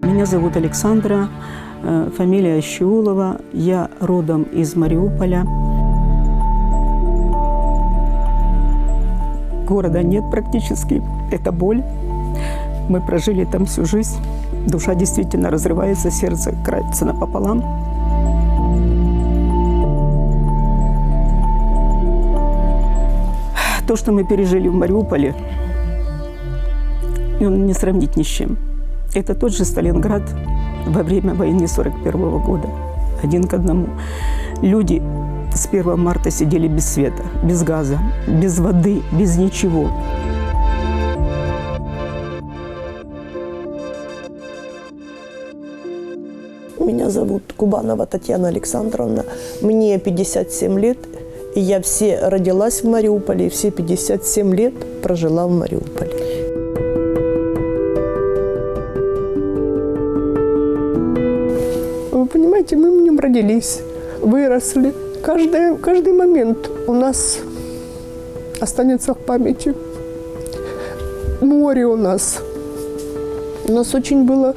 Меня зовут Александра, э, фамилия Щеулова. Я родом из Мариуполя. Города нет практически, это боль. Мы прожили там всю жизнь. Душа действительно разрывается, сердце крается напополам. То, что мы пережили в Мариуполе, не сравнить ни с чем. Это тот же Сталинград во время войны 41 года. Один к одному. Люди с 1 марта сидели без света, без газа, без воды, без ничего. Меня зовут Кубанова Татьяна Александровна. Мне 57 лет. И я все родилась в Мариуполе, и все 57 лет прожила в Мариуполе. Понимаете, мы в нем родились, выросли. Каждый, каждый момент у нас останется в памяти. Море у нас. У нас очень было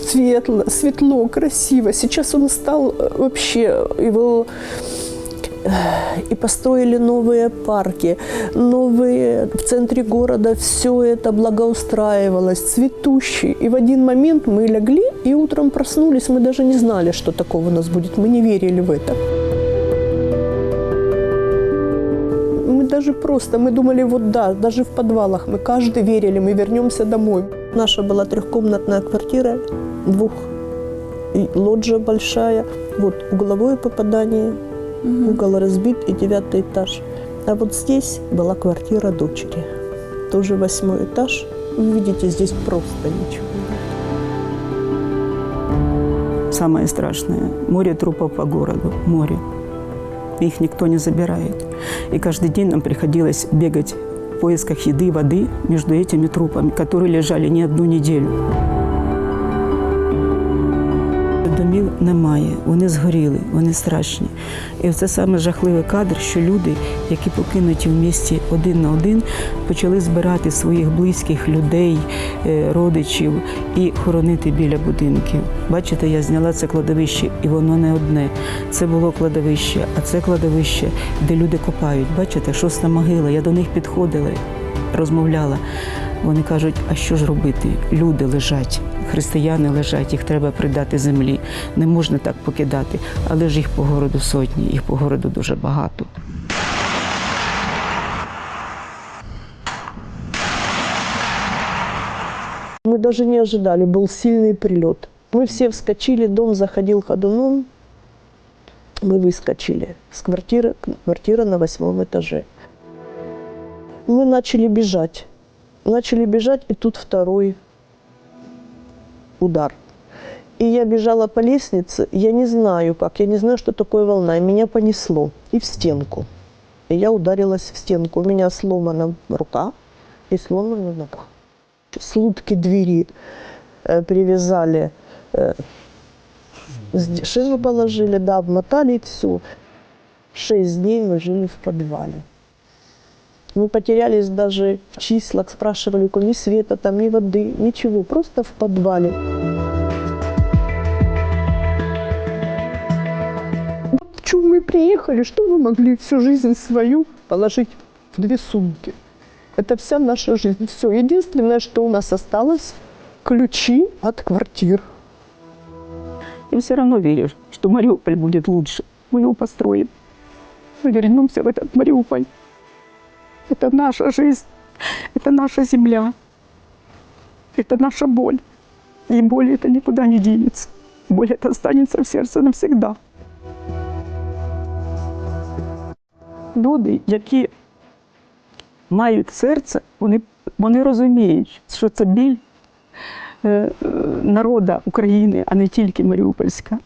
светло, светло, красиво. Сейчас он стал э, вообще, его э, и построили новые парки, новые в центре города все это благоустраивалось, цветущий. И в один момент мы легли и утром проснулись, мы даже не знали, что такого у нас будет, мы не верили в это. Мы даже просто, мы думали, вот да, даже в подвалах, мы каждый верили, мы вернемся домой. Наша была трехкомнатная квартира, двух и лоджия большая, вот угловое попадание, угол разбит и девятый этаж. А вот здесь была квартира дочери, тоже восьмой этаж. Вы видите, здесь просто ничего. Самое страшное – море трупов по городу, море. Их никто не забирает. И каждый день нам приходилось бегать в поисках еды, воды между этими трупами, которые лежали не одну неделю. Домів немає, вони згоріли, вони страшні. І це саме жахливий кадр, що люди, які покинуті в місті один на один, почали збирати своїх близьких людей, е, родичів і хоронити біля будинків. Бачите, я зняла це кладовище, і воно не одне. Це було кладовище, а це кладовище, де люди копають. Бачите, шоста могила. Я до них підходила, розмовляла. Вони кажуть, а що ж робити? Люди лежать, християни лежать, їх треба придати землі. Не можна так покидати. Але ж їх по городу сотні, їх по городу дуже багато. Мы даже не ожидали, был сильный прилет. Мы все вскочили, дом заходил ходуном. Мы выскочили с квартиры, квартира на восьмом этаже. Мы начали бежать. Начали бежать, и тут второй удар. И я бежала по лестнице, я не знаю как, я не знаю, что такое волна, и меня понесло и в стенку. И я ударилась в стенку. У меня сломана рука и сломана нога. С лутки двери э, привязали, э, шину положили, да, обмотали и все. Шесть дней мы жили в подвале. Мы потерялись даже в числах, спрашивали, у кого ни света, там, ни воды, ничего, просто в подвале. В чем мы приехали, что мы могли всю жизнь свою положить в две сумки? Это вся наша жизнь. Все. Единственное, что у нас осталось, ключи от квартир. Я все равно верю, что Мариуполь будет лучше. Мы его построим. Мы вернемся в этот Мариуполь. Это наша жизнь, это наша земля, это наша боль. И боль это никуда не денется. Боль это останется в сердце навсегда. Люди, які мають серце, вони, вони розуміють, що це біль е, е, народа України, а не тільки Маріупольська.